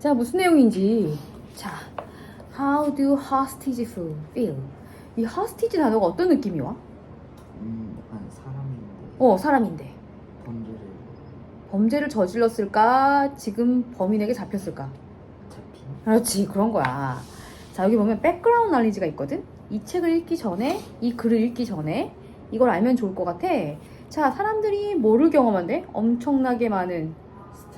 자, 무슨 내용인지. 자, how do hostage feel? 이 hostage 단어가 어떤 느낌이 와? 음, 약간 사람인데 어, 사람인데. 범죄를 범죄를 저질렀을까? 지금 범인에게 잡혔을까? 잡힌 그렇지, 그런 거야. 자, 여기 보면 백그라운드 날리지가 있거든? 이 책을 읽기 전에, 이 글을 읽기 전에 이걸 알면 좋을 것 같아. 자, 사람들이 뭐를 경험한대? 엄청나게 많은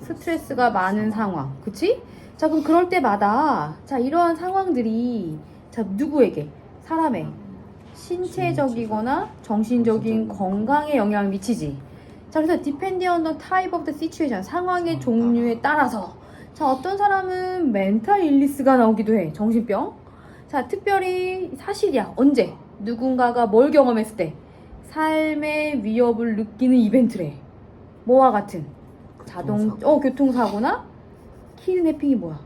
스트레스가 많은 상황. 그치? 자, 그럼 그럴 때마다, 자, 이러한 상황들이, 자, 누구에게? 사람의 신체적이거나 정신적인 건강에 영향을 미치지. 자, 그래서 depending on the type of the situation, 상황의 종류에 따라서. 자, 어떤 사람은 멘탈 일리스가 나오기도 해. 정신병. 자, 특별히 사실이야. 언제? 누군가가 뭘 경험했을 때? 삶의 위협을 느끼는 이벤트래. 뭐와 같은? 자동, 교통사고. 어, 교통사고나 키드내핑이 뭐야?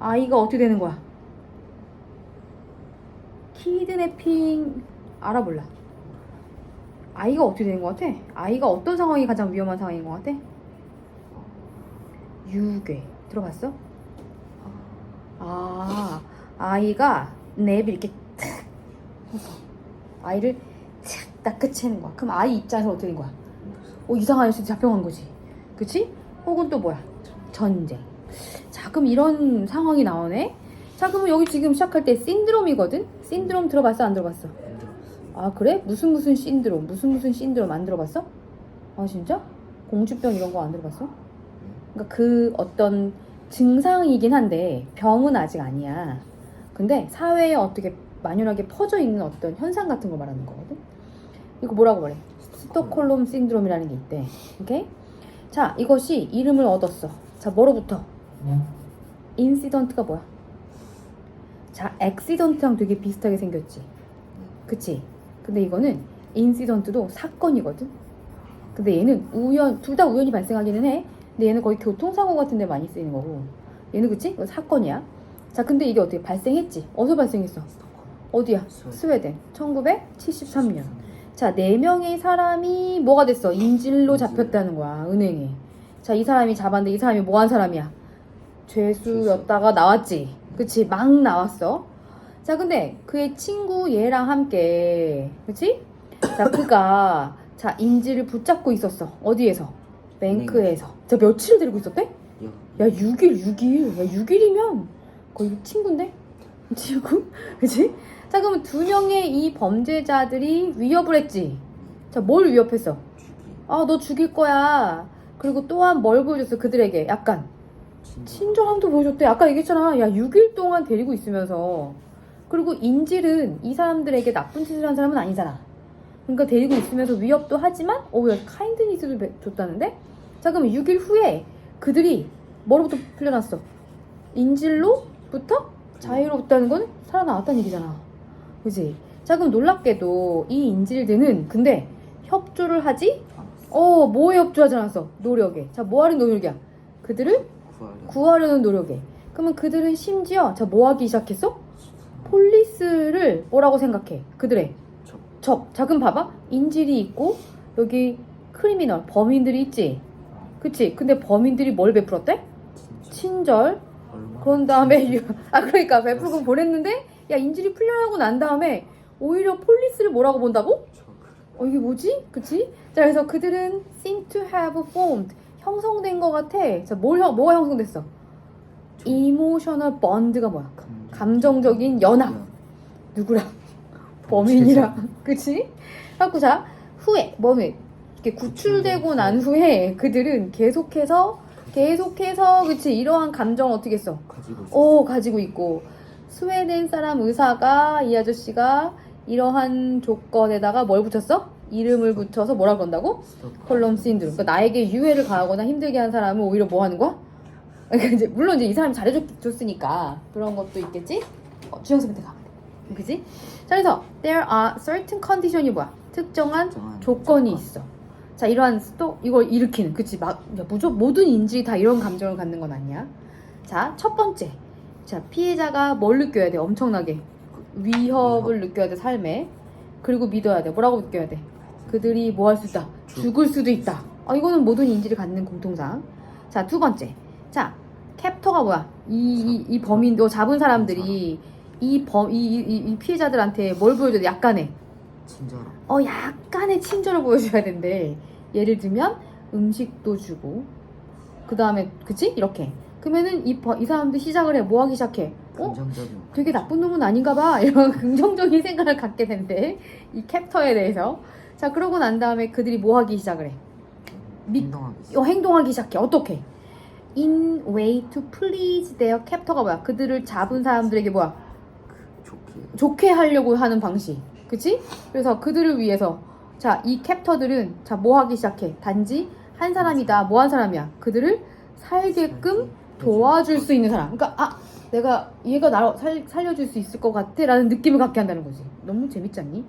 아이가 어떻게 되는 거야? 키드내핑 알아볼라. 아이가 어떻게 되는 것 같아? 아이가 어떤 상황이 가장 위험한 상황인 것 같아? 유괴 들어봤어? 아 아이가 랩을 이렇게 탁 아이를 탁딱 끝채는 거야. 그럼 아이 입장에서 어떻게 된 거야? 어 이상한 아저씨 잡혀간 거지. 그치? 혹은 또 뭐야? 전쟁. 자 그럼 이런 상황이 나오네. 자 그러면 여기 지금 시작할 때 신드롬이거든. 신드롬 들어봤어 안 들어봤어? 아 그래? 무슨 무슨 신드롬 무슨 무슨 신드롬 안 들어봤어? 아 진짜? 공주병 이런 거 안 들어봤어? 그러니까 그 어떤 증상이긴 한데 병은 아직 아니야. 근데 사회에 어떻게 만연하게 퍼져 있는 어떤 현상 같은 걸 말하는 거거든. 이거 뭐라고 말해? 스톡홀름 신드롬이라는 게 있대. 오케이? 자, 이것이 이름을 얻었어. 자, 뭐로부터? 인시던트가 뭐야? 자, 엑시던트랑 되게 비슷하게 생겼지. 그치? 근데 이거는 인시던트도 사건이거든. 근데 얘는 우연, 둘 다 우연히 발생하기는 해. 근데 얘는 거의 교통사고 같은 데 많이 쓰이는 거고. 얘는 그치? 사건이야. 자, 근데 이게 어떻게 발생했지? 어디서 발생했어? 어디야? 스웨덴. 1973년. 자, 네 명의 사람이 뭐가 됐어? 인질로 잡혔다는 거야, 은행에. 자, 이 사람이 잡았는데 이 사람이 뭐 한 사람이야? 죄수였다가 나왔지. 그치? 막 나왔어. 자, 근데 그의 친구 얘랑 함께, 그치? 자, 그가, 자, 인질을 붙잡고 있었어. 어디에서? 뱅크에서. 자, 며칠을 데리고 있었대? 야, 6일, 6일. 야, 6일이면 거의 친구인데? 친구? 그치? 자, 그러면 두 명의 이 범죄자들이 위협을 했지. 자, 뭘 위협했어? 아, 너 죽일 거야. 그리고 또한 뭘 보여줬어? 그들에게 약간 친절함도 보여줬대. 아까 얘기했잖아. 야, 6일 동안 데리고 있으면서. 그리고 인질은 이 사람들에게 나쁜 짓을 한 사람은 아니잖아. 그러니까 데리고 있으면서 위협도 하지만, 어, 야, 카인드니스도 배- 줬다는데? 자, 그럼 6일 후에 그들이 뭐로부터 풀려났어? 인질로부터 자유롭다는 건 살아나왔다는 얘기잖아. 그지? 자, 그럼 놀랍게도 이 인질들은 근데 협조를 하지? 어, 뭐에 협조하지 않았어? 노력에. 자, 뭐 하는 노력이야? 그들을 구하려 구하려는 노력에. 그러면 그들은 심지어 자, 뭐 하기 시작했어? 폴리스를 뭐라고 생각해? 그들의 적. 적. 자, 그럼 봐봐. 인질이 있고 여기 크리미널 범인들이 있지. 그치? 근데 범인들이 뭘 베풀었대? 친절. 그런 다음에 유- 아 그러니까 베풀고 보냈는데 야 인질이 풀려나고 난 다음에 오히려 폴리스를 뭐라고 본다고? 적어 이게 뭐지? 그치? 자 그래서 그들은 seem to have formed 형성된 것 같아. 자 뭘, 형- 뭐가 형성됐어? emotional bond가 뭐야? 감정적인 연합. 누구랑? 범인이랑. 그치? 갖고 자 후에 뭐면 이렇게 구출되고 난 후에 그들은 계속해서 계속해서 그치 이러한 감정을 어떻게 했어? 가지고 있어 오 가지고 있고 스웨덴 사람 의사가 이 아저씨가 이러한 조건에다가 뭘 붙였어? 이름을 붙여서 뭐라 그런다고? 콜럼 신드롬. 그러니까 나에게 유해를 가하거나 힘들게 한 사람은 오히려 뭐 하는 거야? 그러니까 이제 물론 이제 이 사람이 잘해줬으니까 그런 것도 있겠지. 어, 주영선한테 가면 돼. 그지? 자 그래서 there are certain condition이 뭐야? 특정한 특정한 조건이 조건. 있어. 자 이러한 또 이걸 일으키는 그치 막 야, 무조 모든 인질이 다 이런 감정을 갖는 건 아니야. 자 첫 번째 자 피해자가 뭘 느껴야 돼 엄청나게 위협을 느껴야 돼 삶에 그리고 믿어야 돼 뭐라고 느껴야 돼 그들이 뭐 할 수 있다 죽- 죽을 수도 있다 아 이거는 모든 인질이 갖는 공통상 자두 번째 자 캡터가 뭐야? 이, 이, 이 범인, 너 잡은 사람들이 이 범, 이, 이, 이- 이 피해자들한테 뭘 보여줘야 돼? 약간의. 친절함. 어, 약간의 친절을 보여줘야 된대. 예를 들면, 음식도 주고, 그 다음에, 그치? 이렇게. 그러면은 이, 버- 이 사람들 시작을 해. 뭐 하기 시작해? 어? 긍정적인. 되게 나쁜 놈은 아닌가 봐. 이런 긍정적인 생각을 갖게 된대. 이 캡터에 대해서. 자, 그러고 난 다음에 그들이 뭐 하기 시작을 해? 미- 행동하기. 어, 행동하기 시작해. 어떻게? In way to please their captor가 뭐야? 그들을 잡은 사람들에게 뭐야? 좋게. 좋게 하려고 하는 방식. 그치? 그래서 그들을 위해서 자, 이 캡터들은 자, 뭐 하기 시작해? 단지 한 사람이다. 뭐 한 사람이야? 그들을 살게끔 도와줄 수 있는 사람. 그러니까 아, 내가 얘가 나를 살, 살려줄 수 있을 것 같아 라는 느낌을 갖게 한다는 거지. 너무 재밌지 않니?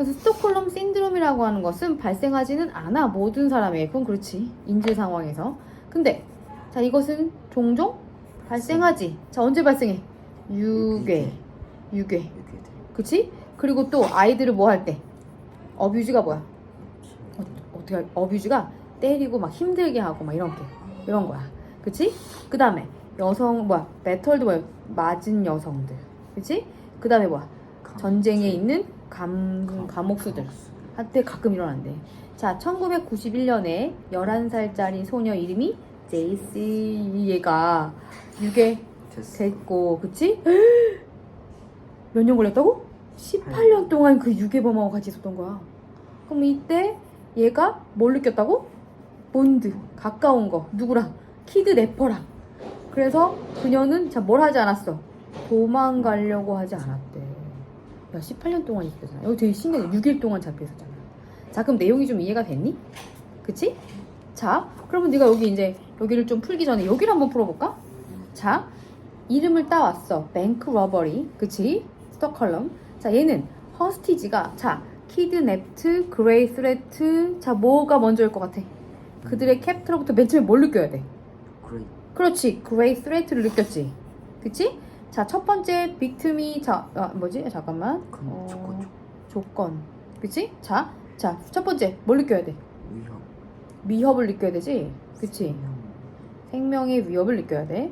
그래서 스톡홀름 신드롬이라고 하는 것은 발생하지는 않아 모든 사람에게. 그건 그렇지. 인질 상황에서. 근데 자 이것은 종종 발생하지. 자 언제 발생해? 유괴. 유괴. 그치? 그리고 또 아이들을 뭐 할 때? 어뷰즈가 뭐야? 어, 어떻게 할- 어뷰즈가 때리고 막 힘들게 하고 막 이런 게 이런 거야. 그치? 그 다음에 여성 뭐야? 배털도 뭐야? 맞은 여성들. 그치? 그 다음에 뭐야? 전쟁에 있는 감, 감옥수들 한때 가끔 일어난대. 자, 1991년에 11살짜리 소녀 이름이 제이시 얘가 유괴 됐어. 됐고, 그치? 몇 년 걸렸다고? 18년 동안 그 유괴범하고 같이 있었던 거야. 그럼 이때 얘가 뭘 느꼈다고? 본드, 가까운 거, 누구랑? 키드 래퍼랑. 그래서 그녀는 자, 뭘 하지 않았어? 도망가려고 하지 않았대. 야, 18년 동안 있었잖아. 여기 되게 신기해. 6일 동안 잡혀 있었잖아. 자, 그럼 내용이 좀 이해가 됐니? 그치? 자, 그러면 네가 여기 이제 여기를 좀 풀기 전에 여기를 한번 풀어볼까? 자, 이름을 따왔어. 뱅크 러버리. 그치? 스톡홀름. 자, 얘는 허스티지가 자, 키드냅트, 그레이 스레트. 자, 뭐가 먼저일 것 같아? 그들의 캡트로부터 맨 처음에 뭘 느껴야 돼? 그레이. 그렇지. 그레이 스레트를 느꼈지. 그치? 자, 첫 번째 빅틈이 자, 아, 뭐지? 잠깐만. 그 어, 조건 조- 조건. 그치? 자, 자, 첫 번째 뭘 느껴야 돼? 위협. 위협을 느껴야 되지. 그치? 생명. 생명의 위협을 느껴야 돼.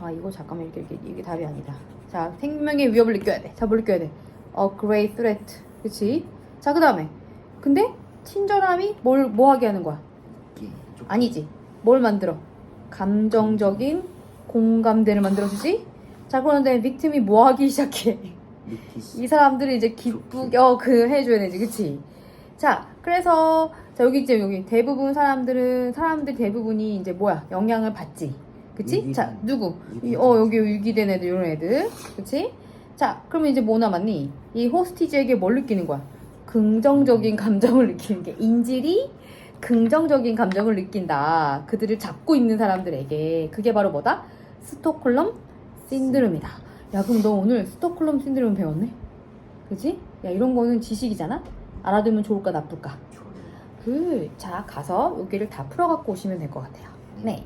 아, 이거 잠깐만 이게 이게, 이게 답이 아니다. 자, 생명의 위협을 느껴야 돼. 자, 뭘 느껴야 돼? 어, great threat. 그치? 자, 그 다음에. 근데 친절함이 뭘 뭐 하게 하는 거야? 아니지. 뭘 만들어? 감정적인 공감대를 만들어주지? 자, 그런데 빅팀이 뭐 하기 시작해? 이 사람들이 이제 기쁘게 어, 그 해줘야 되지, 그치? 자, 그래서 자 여기 이제 여기 대부분 사람들은 사람들 대부분이 이제 뭐야 영향을 받지, 그치? 위기된. 자, 누구? 이, 위기된. 어 여기 위기된 애들 이런 애들, 그치? 자, 그러면 이제 뭐 남았니? 이 호스티지에게 뭘 느끼는 거야? 긍정적인 감정을 느끼는 게 인질이 긍정적인 감정을 느낀다. 그들을 잡고 있는 사람들에게 그게 바로 뭐다? 스톡홀름 신드롬이다. 야, 그럼 너 오늘 스톡홀름 신드롬 배웠네? 그지? 야, 이런 거는 지식이잖아? 알아두면 좋을까, 나쁠까? 그, 자, 가서 여기를 다 풀어갖고 오시면 될 것 같아요. 네.